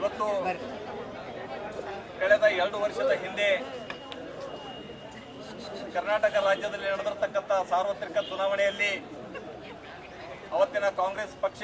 ಇವತ್ತು ಕಳೆದ ಎರಡು ವರ್ಷದ ಹಿಂದೆ ಕರ್ನಾಟಕ ರಾಜ್ಯದಲ್ಲಿ ನಡೆದಿರ್ತಕ್ಕಂಥ ಸಾರ್ವತ್ರಿಕ ಚುನಾವಣೆಯಲ್ಲಿ ಅವತ್ತಿನ ಕಾಂಗ್ರೆಸ್ ಪಕ್ಷ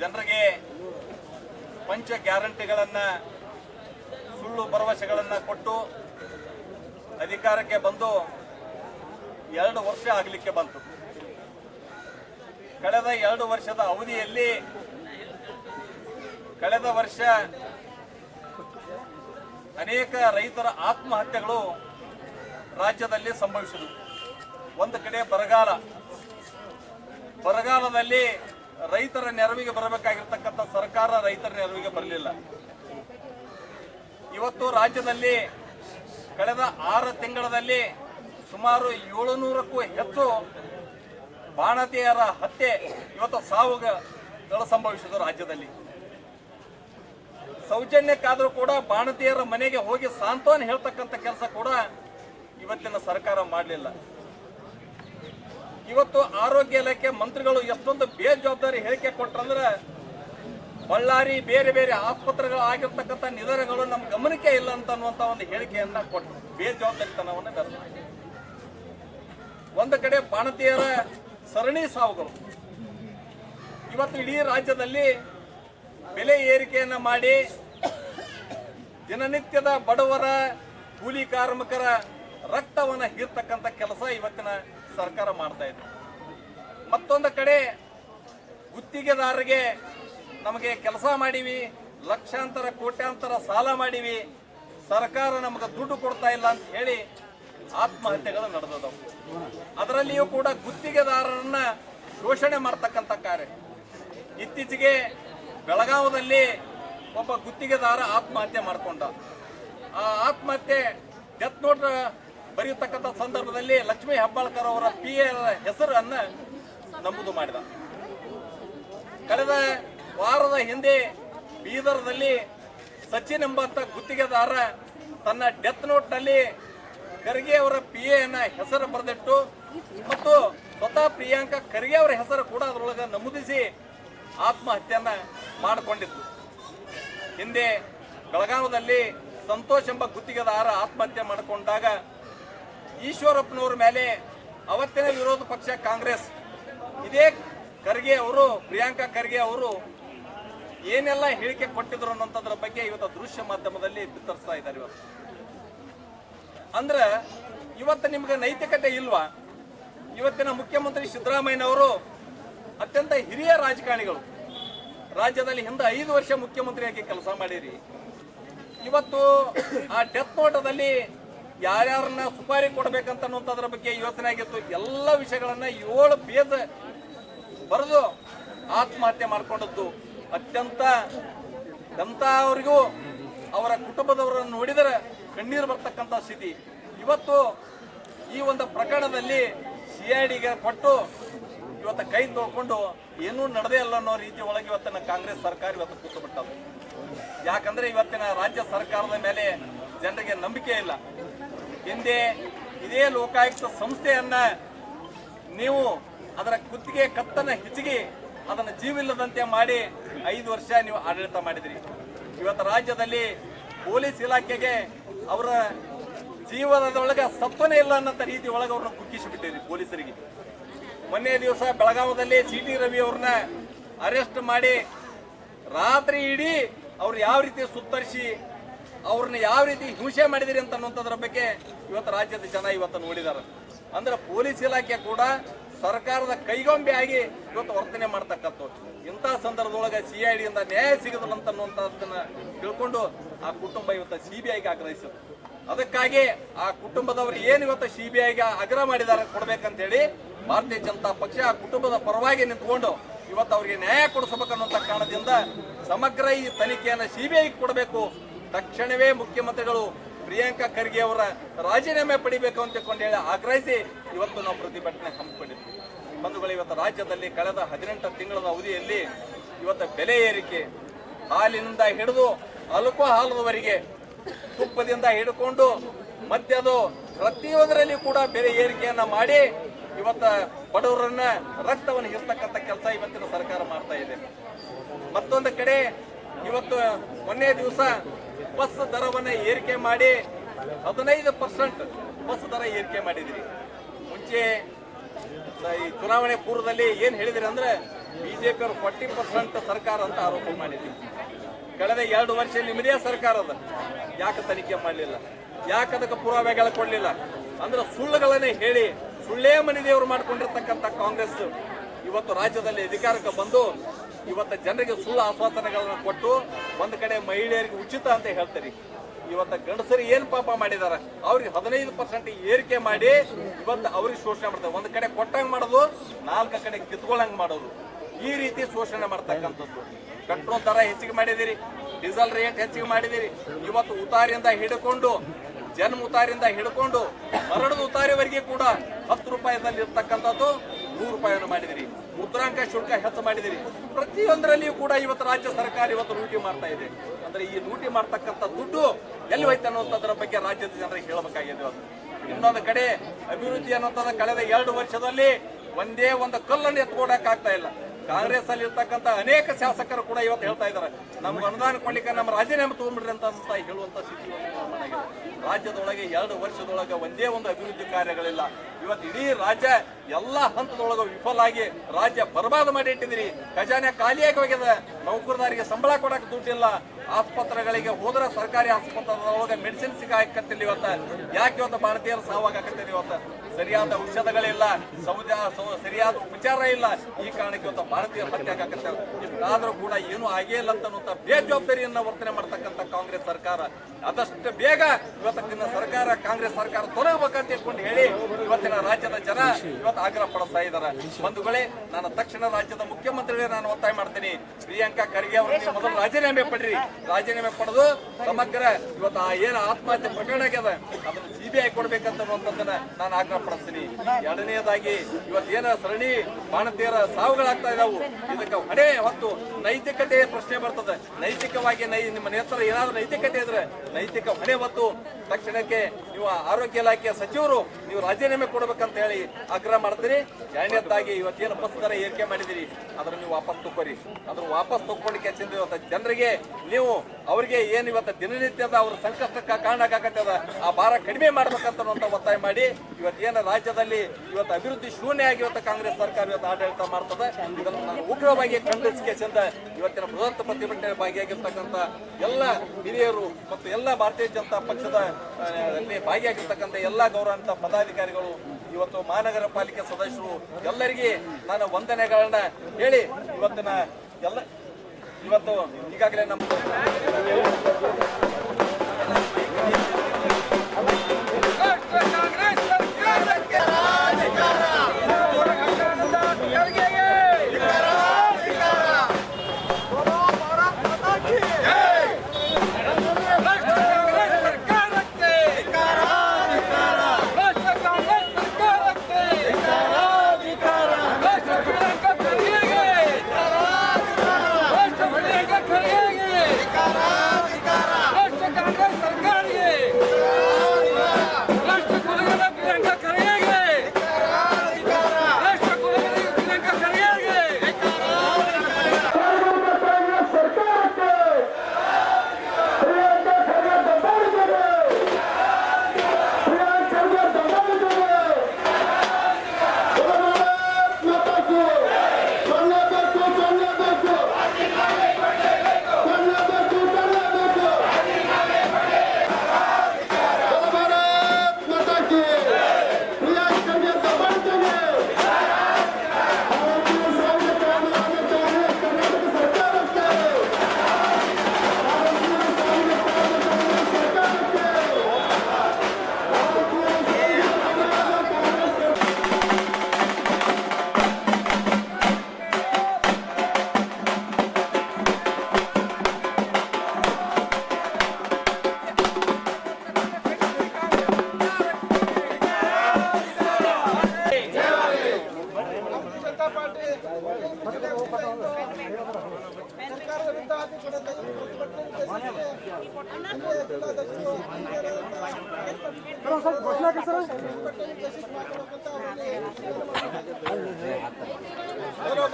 ಜನರಿಗೆ ಪಂಚ ಗ್ಯಾರಂಟಿಗಳನ್ನು, ಸುಳ್ಳು ಭರವಸೆಗಳನ್ನು ಕೊಟ್ಟು ಅಧಿಕಾರಕ್ಕೆ ಬಂದು ಎರಡು ವರ್ಷ ಆಗಲಿಕ್ಕೆ ಬಂತು. ಕಳೆದ ಎರಡು ವರ್ಷದ ಅವಧಿಯಲ್ಲಿ ಕಳೆದ ವರ್ಷ ಅನೇಕ ರೈತರ ಆತ್ಮಹತ್ಯೆಗಳು ರಾಜ್ಯದಲ್ಲಿ ಸಂಭವಿಸಿದವು. ಒಂದು ಕಡೆ ಬರಗಾಲ. ಬರಗಾಲದಲ್ಲಿ ರೈತರ ನೆರವಿಗೆ ಬರಬೇಕಾಗಿರ್ತಕ್ಕಂಥ ಸರ್ಕಾರ ರೈತರ ನೆರವಿಗೆ ಬರಲಿಲ್ಲ. ಇವತ್ತು ರಾಜ್ಯದಲ್ಲಿ ಕಳೆದ ಆರು ತಿಂಗಳಲ್ಲಿ ಸುಮಾರು ಏಳುನೂರಕ್ಕೂ ಹೆಚ್ಚು ಬಾಣತಿಯರ ಹತ್ಯೆ ಇವತ್ತು ಸಾವುಗಳು ಸಂಭವಿಸಿದರು ರಾಜ್ಯದಲ್ಲಿ. ಸೌಜನ್ಯಕ್ಕಾದರೂ ಕೂಡ ಬಾಣತಿಯರ ಮನೆಗೆ ಹೋಗಿ ಸಾಂತ್ವನ ಹೇಳ್ತಕ್ಕಂಥ ಕೆಲಸ ಕೂಡ ಇವತ್ತಿನ ಸರ್ಕಾರ ಮಾಡಲಿಲ್ಲ. ಇವತ್ತು ಆರೋಗ್ಯ ಇಲಾಖೆ ಮಂತ್ರಿಗಳು ಎಷ್ಟೊಂದು ಬೇಜವಾಬ್ದಾರಿ ಹೇಳಿಕೆ ಕೊಟ್ರಂದ್ರೆ ಬಳ್ಳಾರಿ ಬೇರೆ ಬೇರೆ ಆಸ್ಪತ್ರೆಗಳು ಆಗಿರ್ತಕ್ಕಂಥ ನಿಧನಗಳು ನಮ್ಮ ಗಮನಕ್ಕೆ ಇಲ್ಲ ಅಂತ ಅನ್ನುವಂಥ ಒಂದು ಹೇಳಿಕೆಯನ್ನ ಕೊಟ್ಟರು ಬೇಜವಾಬ್ದಾರಿತನವನ್ನು ಬೆರೆದು. ಒಂದು ಕಡೆ ಬಾಣತಿಯರ ಸರಣಿ ಸಾವುಗಳು. ಇವತ್ತು ಇಡೀ ರಾಜ್ಯದಲ್ಲಿ ಬೆಲೆ ಏರಿಕೆಯನ್ನು ಮಾಡಿ ದಿನನಿತ್ಯದ ಬಡವರ ಕೂಲಿ ಕಾರ್ಮಿಕರ ರಕ್ತವನ್ನ ಹೀರ್ತಕ್ಕಂಥ ಕೆಲಸ ಇವತ್ತಿನ ಸರ್ಕಾರ ಮಾಡ್ತಾ ಇದೆ. ಮತ್ತೊಂದು ಕಡೆ ಗುತ್ತಿಗೆದಾರರಿಗೆ ನಮಗೆ ಕೆಲಸ ಮಾಡೀವಿ, ಲಕ್ಷಾಂತರ, ಕೋಟ್ಯಾಂತರ ಸಾಲ ಮಾಡೀವಿ. ಸರ್ಕಾರ ನಮಗೆ ದುಡ್ಡು ಕೊಡ್ತಾ ಇಲ್ಲ ಅಂತ ಹೇಳಿ ಆತ್ಮಹತ್ಯೆಗಳು ನಡೆದವು. ಅದರಲ್ಲಿಯೂ ಕೂಡ ಗುತ್ತಿಗೆದಾರರನ್ನ ಶೋಷಣೆ ಮಾಡ್ತಕ್ಕಂಥ ಕಾರ್ಯ. ಇತ್ತೀಚೆಗೆ ಬೆಳಗಾವದಲ್ಲಿ ಒಬ್ಬ ಗುತ್ತಿಗೆದಾರ ಆತ್ಮಹತ್ಯೆ ಮಾಡಿಕೊಂಡ. ಆ ಆತ್ಮಹತ್ಯೆ ಡೆತ್ ನೋಟ್ ಬರೆಯತಕ್ಕಂಥ ಸಂದರ್ಭದಲ್ಲಿ ಲಕ್ಷ್ಮೀ ಹೆಬ್ಬಾಳ್ಕರ್ ಅವರ ಪಿ ಎ ಹೆಸರನ್ನ ನಮೂದು ಮಾಡಿದ. ಕಳೆದ ವಾರದ ಹಿಂದೆ ಬೀದರ್ದಲ್ಲಿ ಸಚಿನ್ ಎಂಬಂಥ ಗುತ್ತಿಗೆದಾರ ತನ್ನ ಡೆತ್ ನೋಟ್ನಲ್ಲಿ ಖರ್ಗೆ ಅವರ ಪಿ ಎನ್ನ ಹೆಸರು ಬರೆದಿಟ್ಟು ಮತ್ತು ಸ್ವತಃ ಪ್ರಿಯಾಂಕಾ ಖರ್ಗೆ ಅವರ ಹೆಸರು ಕೂಡ ಅದರೊಳಗೆ ನಮೂದಿಸಿ ಆತ್ಮಹತ್ಯೆಯನ್ನ ಮಾಡಿಕೊಂಡಿತ್ತು ಹಿಂದೆ ಬೆಳಗಾವದಲ್ಲಿ ಸಂತೋಷ್ ಎಂಬ ಗುತ್ತಿಗೆದಾರ ಆತ್ಮಹತ್ಯೆ ಮಾಡಿಕೊಂಡಾಗ ಈಶ್ವರಪ್ಪನವ್ರ ಮೇಲೆ ಅವತ್ತಿನ ವಿರೋಧ ಪಕ್ಷ ಕಾಂಗ್ರೆಸ್, ಇದೇ ಖರ್ಗೆ ಅವರು, ಪ್ರಿಯಾಂಕಾ ಖರ್ಗೆ ಅವರು ಏನೆಲ್ಲ ಹೇಳಿಕೆ ಕೊಟ್ಟಿದ್ರು ಅನ್ನೋಂಥದ್ರ ಬಗ್ಗೆ ಇವತ್ತು ದೃಶ್ಯ ಮಾಧ್ಯಮದಲ್ಲಿ ಬಿತ್ತರಿಸ್ತಾ ಇದ್ದಾರೆ ಇವತ್ತು ಅಂದ್ರೆ ಇವತ್ತು ನಿಮ್ಗೆ ನೈತಿಕತೆ ಇಲ್ವಾ? ಇವತ್ತಿನ ಮುಖ್ಯಮಂತ್ರಿ ಸಿದ್ದರಾಮಯ್ಯನವರು ಅತ್ಯಂತ ಹಿರಿಯ ರಾಜಕಾರಣಿಗಳು. ರಾಜ್ಯದಲ್ಲಿ ಹಿಂದೆ ಐದು ವರ್ಷ ಮುಖ್ಯಮಂತ್ರಿಯಾಗಿ ಕೆಲಸ ಮಾಡಿರಿ. ಇವತ್ತು ಆ ಡೆತ್ ನೋಟದಲ್ಲಿ ಯಾರ್ಯಾರನ್ನ ಸುಪಾರಿ ಕೊಡ್ಬೇಕಂತ ಅನ್ನೋಂಥದ್ರ ಬಗ್ಗೆ ಯೋಚನೆ ಆಗಿತ್ತು. ಎಲ್ಲ ವಿಷಯಗಳನ್ನ ಏಳು ಪೇಜ್ ಬರೆದು ಆತ್ಮಹತ್ಯೆ ಮಾಡಿಕೊಂಡದ್ದು. ಅತ್ಯಂತ ಎಂಥವರಿಗೂ ಅವರ ಕುಟುಂಬದವರನ್ನು ನೋಡಿದರೆ ಕಣ್ಣೀರು ಬರ್ತಕ್ಕಂಥ ಸ್ಥಿತಿ. ಇವತ್ತು ಈ ಒಂದು ಪ್ರಕರಣದಲ್ಲಿ ಸಿ ಐ ಡಿಗೆ ಕೊಟ್ಟು ಇವತ್ತು ಕೈ ತೊಳ್ಕೊಂಡು ಏನೂ ನಡೆದೇ ಇಲ್ಲ ಅನ್ನೋ ರೀತಿ ಒಳಗೆ ಇವತ್ತಿನ ಕಾಂಗ್ರೆಸ್ ಸರ್ಕಾರ ಇವತ್ತು ಕೂತು ಬಿಟ್ಟದು ಯಾಕಂದ್ರೆ ಇವತ್ತಿನ ರಾಜ್ಯ ಸರ್ಕಾರದ ಮೇಲೆ ಜನರಿಗೆ ನಂಬಿಕೆ ಇಲ್ಲ. ಹಿಂದೆ ಇದೇ ಲೋಕಾಯುಕ್ತ ಸಂಸ್ಥೆಯನ್ನ ನೀವು ಅದರ ಕುತ್ತಿಗೆ, ಕತ್ತನ್ನು ಹೆಚ್ಚಿಗೆ ಅದನ್ನು ಜೀವಿಲ್ಲದಂತೆ ಮಾಡಿ ಐದು ವರ್ಷ ನೀವು ಆಡಳಿತ ಮಾಡಿದ್ರಿ. ಇವತ್ತು ರಾಜ್ಯದಲ್ಲಿ ಪೊಲೀಸ್ ಇಲಾಖೆಗೆ ಅವರ ಜೀವನದೊಳಗೆ ಸತ್ವನೇ ಇಲ್ಲ ಅನ್ನೋ ರೀತಿ ಒಳಗೆ ಅವ್ರನ್ನ ಕುಗ್ಗಿಸಿಬಿಟ್ಟಿದ್ರಿ ಪೊಲೀಸರಿಗೆ. ಮೊನ್ನೆ ದಿವಸ ಬೆಳಗಾವದಲ್ಲಿ ಸಿ ಟಿ ರವಿ ಅವ್ರನ್ನ ಅರೆಸ್ಟ್ ಮಾಡಿ ರಾತ್ರಿ ಇಡೀ ಅವ್ರು ಯಾವ ರೀತಿ ಸುತ್ತರಿಸಿ ಅವ್ರನ್ನ ಯಾವ ರೀತಿ ಹಿಂಸೆ ಮಾಡಿದಿರಿ ಅಂತ ಅನ್ನುವಂಥದ್ರ ಬಗ್ಗೆ ಇವತ್ತು ರಾಜ್ಯದ ಜನ ಇವತ್ತು ನೋಡಿದಾರೆ. ಅಂದ್ರೆ ಪೊಲೀಸ್ ಇಲಾಖೆ ಕೂಡ ಸರ್ಕಾರದ ಕೈಗೊಂಬೆ ಆಗಿ ಇವತ್ತು ವರ್ತನೆ ಮಾಡ್ತಕ್ಕಂಥ ಇಂಥ ಸಂದರ್ಭದೊಳಗೆ ಸಿ ಐ ಡಿಯಿಂದ ನ್ಯಾಯ ಸಿಗದಿಲ್ಲ ಅಂತ ಅನ್ನುವಂಥದ್ದನ್ನ ತಿಳ್ಕೊಂಡು ಆ ಕುಟುಂಬ ಇವತ್ತು ಸಿ ಬಿ ಐಗೆ ಆಗ್ರಹಿಸಿದ್ರು. ಅದಕ್ಕಾಗಿ ಆ ಕುಟುಂಬದವರು ಏನು ಇವತ್ತು ಸಿ ಬಿ ಐಗೆ ಆಗ್ರಹ ಮಾಡಿದ್ದಾರೆ ಕೊಡ್ಬೇಕಂತ ಹೇಳಿ ಭಾರತೀಯ ಜನತಾ ಪಕ್ಷ ಆ ಕುಟುಂಬದ ಪರವಾಗಿ ನಿಂತ್ಕೊಂಡು ಇವತ್ತು ಅವರಿಗೆ ನ್ಯಾಯ ಕೊಡಿಸಬೇಕನ್ನುವಂಥ ಕಾರಣದಿಂದ ಸಮಗ್ರ ಈ ತನಿಖೆಯನ್ನು ಸಿಬಿಐಗೆ ಕೊಡಬೇಕು. ತಕ್ಷಣವೇ ಮುಖ್ಯಮಂತ್ರಿಗಳು ಪ್ರಿಯಾಂಕಾ ಖರ್ಗೆ ಅವರ ರಾಜೀನಾಮೆ ಪಡಿಬೇಕು ಅಂತ ಕೊಂಡು ಹೇಳಿ ಆಗ್ರಹಿಸಿ ಇವತ್ತು ನಾವು ಪ್ರತಿಭಟನೆ ಹಮ್ಮಿಕೊಂಡಿದ್ವಿ. ಬಂಧುಗಳು, ಇವತ್ತು ರಾಜ್ಯದಲ್ಲಿ ಕಳೆದ ಹದಿನೆಂಟು ತಿಂಗಳ ಅವಧಿಯಲ್ಲಿ ಇವತ್ತು ಬೆಲೆ ಏರಿಕೆ, ಹಾಲಿನಿಂದ ಹಿಡಿದು ಅಲ್ಕೋ ಹಾಲದವರೆಗೆ ತುಪ್ಪದಿಂದ ಹಿಡ್ಕೊಂಡು ಅದು ಪ್ರತಿಯೊಂದರಲ್ಲಿ ಕೂಡ ಬೆಲೆ ಏರಿಕೆಯನ್ನ ಮಾಡಿ ಇವತ್ತ ಬಡವರನ್ನ ರಕ್ತವನ್ನು ಇರ್ತಕ್ಕಂಥ ಕೆಲಸ ಇವತ್ತಿನ ಸರ್ಕಾರ ಮಾಡ್ತಾ ಇದೆ. ಮತ್ತೊಂದು ಕಡೆ ಇವತ್ತು ಮೊನ್ನೆ ದಿವಸ ಬಸ್ ದರವನ್ನ ಏರಿಕೆ ಮಾಡಿ ಹದಿನೈದು ಪರ್ಸೆಂಟ್ ಬಸ್ ದರ ಏರಿಕೆ ಮಾಡಿದಿರಿ ಮುಂಚೆ ಈ ಚುನಾವಣೆ ಪೂರ್ವದಲ್ಲಿ ಏನ್ ಹೇಳಿದಿರಿ ಅಂದ್ರೆ ಬಿಜೆಪಿಯವರು ಫಾರ್ಟಿ ಪರ್ಸೆಂಟ್ ಸರ್ಕಾರ ಅಂತ ಆರೋಪ ಮಾಡಿದ್ರಿ. ಕಳೆದ ಎರಡು ವರ್ಷ ನಿಮ್ಮದೇ ಸರ್ಕಾರ ಅದ ಯಾಕೆ ತನಿಖೆ ಮಾಡಲಿಲ್ಲ? ಯಾಕೆ ಅದಕ್ಕೆ ಪುರಾವೆಗಳ ಕೊಡಲಿಲ್ಲ? ಅಂದ್ರೆ ಸುಳ್ಳುಗಳನ್ನೇ ಹೇಳಿ ಸುಳ್ಳೇ ಮನೆ ದೇವರು ಮಾಡ್ಕೊಂಡಿರ್ತಕ್ಕಂಥ ಕಾಂಗ್ರೆಸ್ ಇವತ್ತು ರಾಜ್ಯದಲ್ಲಿ ಅಧಿಕಾರಕ್ಕೆ ಬಂದು ಇವತ್ತು ಜನರಿಗೆ ಸುಳ್ಳು ಆಶ್ವಾಸನೆಗಳನ್ನು ಕೊಟ್ಟು ಒಂದು ಕಡೆ ಮಹಿಳೆಯರಿಗೆ ಉಚಿತ ಅಂತ ಹೇಳ್ತಾರೆ. ಇವತ್ತು ಗಂಡಸರು ಏನು ಪಾಪ ಮಾಡಿದ್ದಾರೆ ಅವ್ರಿಗೆ ಹದಿನೈದು ಪರ್ಸೆಂಟ್ ಏರಿಕೆ ಮಾಡಿ ಇವತ್ತು ಅವ್ರಿಗೆ ಶೋಷಣೆ ಮಾಡ್ತಾರೆ. ಒಂದು ಕಡೆ ಕೊಟ್ಟಂಗೆ ಮಾಡೋದು, ನಾಲ್ಕು ಕಡೆ ಕಿತ್ಕೊಳ್ಳಂಗೆ ಮಾಡೋದು. ಈ ರೀತಿ ಶೋಷಣೆ ಮಾಡ್ತಕ್ಕಂಥದ್ದು. ಪೆಟ್ರೋಲ್ ದರ ಹೆಚ್ಚಿಗೆ ಮಾಡಿದಿರಿ ಡೀಸೆಲ್ ರೇಟ್ ಹೆಚ್ಚಿಗೆ ಮಾಡಿದಿರಿ ಇವತ್ತು ಉತಾರಿಯಿಂದ ಹಿಡ್ಕೊಂಡು, ಜನ್ಮ ಉತಾರಿಂದ ಹಿಡ್ಕೊಂಡು ಮರಳು ಉತಾರಿವರೆಗೆ ಕೂಡ ಹತ್ತು ರೂಪಾಯಿದಲ್ಲಿ ಇರ್ತಕ್ಕಂಥದ್ದು ನೂರು ರೂಪಾಯಿಯನ್ನು ಮಾಡಿದಿರಿ ಮುದ್ರಾಂಕ ಶುಲ್ಕ ಹೆಚ್ಚು ಮಾಡಿದಿರಿ ಪ್ರತಿಯೊಂದರಲ್ಲಿಯೂ ಕೂಡ ಇವತ್ತು ರಾಜ್ಯ ಸರ್ಕಾರ ಇವತ್ತು ಲೂಟಿ ಮಾಡ್ತಾ ಇದೆ. ಅಂದ್ರೆ ಈ ಲೂಟಿ ಮಾಡ್ತಕ್ಕಂಥ ದುಡ್ಡು ಎಲ್ಲಿ ಹೋಯ್ತು ಅನ್ನುವಂಥದ್ರ ಬಗ್ಗೆ ರಾಜ್ಯದ ಜನರಿಗೆ ಹೇಳಬೇಕಾಗಿದೆ ಇನ್ನೊಂದು ಕಡೆ ಅಭಿವೃದ್ಧಿ ಅನ್ನುವಂಥದ್ದು ಕಳೆದ ಎರಡು ವರ್ಷದಲ್ಲಿ ಒಂದೇ ಒಂದು ಕಲ್ಲನ್ನು ಎತ್ಕೊಡಕ್ಕಾಗ್ತಾ ಇಲ್ಲ. ಕಾಂಗ್ರೆಸ್ ಅಲ್ಲಿ ಇರ್ತಕ್ಕಂಥ ಅನೇಕ ಶಾಸಕರು ಕೂಡ ಇವತ್ತು ಹೇಳ್ತಾ ಇದ್ದಾರೆ. ನಮ್ಗೆ ಅನುದಾನ ಕೊಡ್ಲಿಕ್ಕೆ ನಮ್ಮ ರಾಜೀನಾಮೆ ತಗೊಂಡ್ಬಿಡ್ರಿ ಅಂತ ಅಂತ ಹೇಳುವಂತ ಸ್ಥಿತಿ ರಾಜ್ಯದೊಳಗೆ ಎರಡು ವರ್ಷದೊಳಗೆ ಒಂದೇ ಒಂದು ಅಭಿವೃದ್ಧಿ ಕಾರ್ಯಗಳಿಲ್ಲ. ಇವತ್ತು ಇಡೀ ರಾಜ್ಯ ಎಲ್ಲ ಹಂತದೊಳಗೆ ವಿಫಲ ಆಗಿ ರಾಜ್ಯ ಬರ್ಬಾದ ಮಾಡಿ ಇಟ್ಟಿದಿರಿ ಖಜಾನೆ ಖಾಲಿಯಾಗಿ ಹೋಗಿದೆ. ನೌಕರದಾರಿಗೆ ಸಂಬಳ ಕೊಡಕ್ಕೆ ದುಡ್ಡಿಲ್ಲ. ಆಸ್ಪತ್ರೆಗಳಿಗೆ ಹೋದ್ರೆ ಸರ್ಕಾರಿ ಆಸ್ಪತ್ರೆದೊಳಗೆ ಮೆಡಿಸಿನ್ ಸಿಗಾಕತ್ತಿಲ್ಲ ಇವತ್ತು. ಯಾಕೆ ಇವತ್ತು ಭಾರತೀಯರು ಸಾವಾಗತ್ತಿಲ್ಲ ಇವತ್ತು? ಸರಿಯಾದ ಔಷಧಗಳಿಲ್ಲ. ಸೌದ ಸರಿಯಾದ ಉಪಚಾರ ಇಲ್ಲ. ಈ ಕಾರಣಕ್ಕೆ ಇವತ್ತು ಭಾರತೀಯರು ಹತ್ಯೆ ಇಷ್ಟಾದರೂ ಕೂಡ ಏನು ಆಗೇ ಇಲ್ಲ ಅಂತ ಬೇಜವಾಬ್ದಾರಿಯನ್ನು ವರ್ತನೆ ಮಾಡ್ತಕ್ಕಂಥ ಕಾಂಗ್ರೆಸ್ ಸರ್ಕಾರ. ಆದಷ್ಟು ಬೇಗ ಇವತ್ತಿನ ಸರ್ಕಾರ, ಕಾಂಗ್ರೆಸ್ ಸರ್ಕಾರ ತೊಲಗಬೇಕಂತ ಹೇಳ್ಕೊಂಡು ಹೇಳಿ ಇವತ್ತಿನ ರಾಜ್ಯದ ಜನ ಇವತ್ತು ಆಗ್ರಹ ಪಡಿಸ್ತಾ ಇದ್ದಾರೆ. ಬಂಧುಗಳೇ ನಾನು ತಕ್ಷಣ ರಾಜ್ಯದ ಮುಖ್ಯಮಂತ್ರಿಗಳೇ ನಾನು ಒತ್ತಾಯ ಮಾಡ್ತೀನಿ. ಪ್ರಿಯಾಂಕಾ ಖರ್ಗೆ ಅವರು ಮೊದಲು ರಾಜೀನಾಮೆ ಪಡ್ರಿ ರಾಜೀನಾಮೆ ಪಡೆದು ಸಮಗ್ರ ಇವತ್ತು ಆ ಏನು ಆತ್ಮಹತ್ಯೆ ಪ್ರಕರಣ ಆಗ್ಯದ, ಅದನ್ನು ಸಿಬಿಐ ಕೊಡ್ಬೇಕಂತ ನಾನು ಆಗ್ರಹ ಪಡಿಸ್ತೀನಿ. ಎರಡನೇದಾಗಿ ಇವತ್ತೇನ ಸರಣಿ ಬಾಣತಿಯರ ಸಾವುಗಳಾಗ್ತಾ ಇದಾವು ಇದಕ್ಕೆ ಹೊಣೆ ಹೊತ್ತು ನೈತಿಕತೆ ಪ್ರಶ್ನೆ ಬರ್ತದೆ. ನೈತಿಕವಾಗಿ ನೈ, ನಿಮ್ಮ ನೇತರ ಏನಾದ್ರೂ ನೈತಿಕತೆ ಇದ್ರೆ ನೈತಿಕ ಹೊಣೆ ಹೊತ್ತು ತಕ್ಷಣಕ್ಕೆ ನೀವು ಆರೋಗ್ಯ ಇಲಾಖೆ ಸಚಿವರು ನೀವು ರಾಜೀನಾಮೆ ಕೊಡಬೇಕಂತ ಹೇಳಿ ಆಗ್ರಹ ಮಾಡ್ತೀರಿ. ಎರಡನೇದಾಗಿ ಇವತ್ತೇನು ದರ ಏರಿಕೆ ಮಾಡಿದಿರಿ ಅದ್ರ ನೀವು ವಾಪಸ್ ತಗೋರಿ ಅದ್ರ ವಾಪಸ್ ತಗೊಳ್ಳಿಕ್ಕೆ ಚಿಂತೆ ಇವತ್ತು ಜನರಿಗೆ ನೀವು ಅವರಿಗೆ ಏನು ಇವತ್ತು ದಿನನಿತ್ಯದ ಅವ್ರ ಸಂಕಷ್ಟಕ್ಕೆ ಕಾರಣ ಆಗತ್ತದ ಆ ಭಾರ ಕಡಿಮೆ ಮಾಡ್ಬೇಕಂತ ಒತ್ತಾಯ ಮಾಡಿ, ಇವತ್ತೇನು ರಾಜ್ಯದಲ್ಲಿ ಇವತ್ತು ಅಭಿವೃದ್ಧಿ ಶೂನ್ಯ ಆಗಿ ಇವತ್ತು ಕಾಂಗ್ರೆಸ್ ಸರ್ಕಾರ ಇವತ್ತು ಆಡಳಿತ ಮಾಡ್ತದೆ. ಉಗ್ರವಾಗಿ ಖಂಡಿಸಿಕೆ ಚಂದ ಇವತ್ತಿನ ಬೃಹತ್ ಪ್ರತಿಭಟನೆ ಭಾಗಿಯಾಗಿರ್ತಕ್ಕಂಥ ಎಲ್ಲ ಹಿರಿಯರು ಮತ್ತು ಎಲ್ಲ ಭಾರತೀಯ ಜನತಾ ಪಕ್ಷದ ಭಾಗಿಯಾಗಿರ್ತಕ್ಕಂಥ ಎಲ್ಲ ಗೌರವಾನ್ವಿತ ಪದಾಧಿಕಾರಿಗಳು, ಇವತ್ತು ಮಹಾನಗರ ಪಾಲಿಕೆ ಸದಸ್ಯರು ಎಲ್ಲರಿಗೆ ನಾನು ವಂದನೆಗಳನ್ನ ಹೇಳಿ ಇವತ್ತಿನ ಎಲ್ಲ ಇವತ್ತು ಈಗಾಗಲೇ ನಮ್ಮ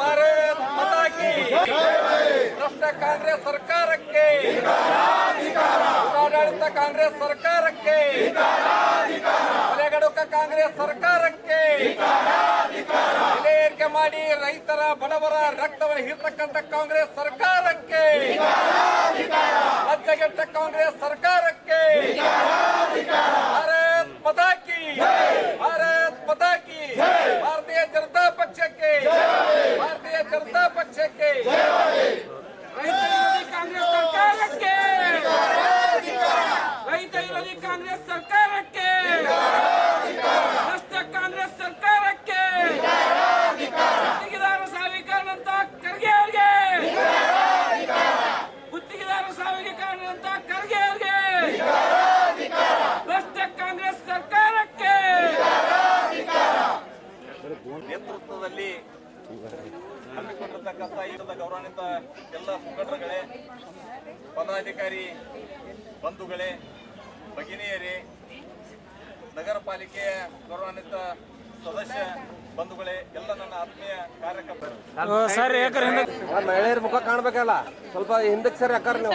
ಭಾರತ್ ಮತಾಕಿ ಭ್ರಷ್ಟ ಕಾಂಗ್ರೆಸ್ ಸರ್ಕಾರಕ್ಕೆ. ಆಡಳಿತ ಕಾಂಗ್ರೆಸ್ ಸರ್ಕಾರಕ್ಕೆ. ಮನೆಗಡುಕ ಕಾಂಗ್ರೆಸ್ ಸರ್ಕಾರಕ್ಕೆ. ಬೆಲೆ ಏರಿಕೆ ಮಾಡಿ ರೈತರ ಬಡವರ ರಕ್ತವ ಹಿಡಿತಕ್ಕಂಥ ಕಾಂಗ್ರೆಸ್ ಸರ್ಕಾರಕ್ಕೆ. ಅಜ್ಜಗೆಟ್ಟ ಕಾಂಗ್ರೆಸ್ ಸರ್ಕಾರಕ್ಕೆ. ಭಾರತ್ ಪತಾಕಿ ಭಾರತ್ ಪತಾಕಿ ಭಾರತೀಯ ಜನತಾ ಪಕ್ಷಕ್ಕೆ ಭಾರತೀಯ ಜನತಾ ಪಕ್ಷಕ್ಕೆ ರೈತ ವಿರೋಧಿ ಕಾಂಗ್ರೆಸ್ ಸರ್ಕಾರಕ್ಕೆ ರೈತ ವಿರೋಧಿ ಕಾಂಗ್ರೆಸ್ ಸರ್ಕಾರಕ್ಕೆ ಭ್ರಷ್ಟ ಕಾಂಗ್ರೆಸ್ ಸರ್ಕಾರಕ್ಕೆ ಗುತ್ತಿಗೆದಾರ ಸಾವಿಗೆ ಕಾರಣಂತ ಖರ್ಗೆ ಅವರಿಗೆ ಗುತ್ತಿಗೆದಾರ ಸಾವಿಗೆ ಕಾರಣಂತ ಖರ್ಗೆ ಅವರಿಗೆ ಭ್ರಷ್ಟ ಕಾಂಗ್ರೆಸ್ ಸರ್ಕಾರಕ್ಕೆ ನೇತೃತ್ವದಲ್ಲಿ ಈಗದ ಗೌರವಾನ್ವಿತ ಎಲ್ಲ ಮುಖಂಡರುಗಳೇ ಪದಾಧಿಕಾರಿ ಬಂಧುಗಳೇ ಭಗಿನಿಯರೇ ನಗರ ಪಾಲಿಕೆಯ ಗೌರವಾನ್ವಿತ ಸದಸ್ಯ ಬಂಧುಗಳೇ ಎಲ್ಲ ನನ್ನ ಆತ್ಮೀಯ ಕಾರ್ಯಕರ್ತರು. ಮಹಿಳೆಯರ ಮುಖ ಕಾಣ್ಬೇಕಲ್ಲ? ಸ್ವಲ್ಪ ಹಿಂದಕ್ಕೆ ಸರಿ ಅಕ್ಕಾರ ನೀವು.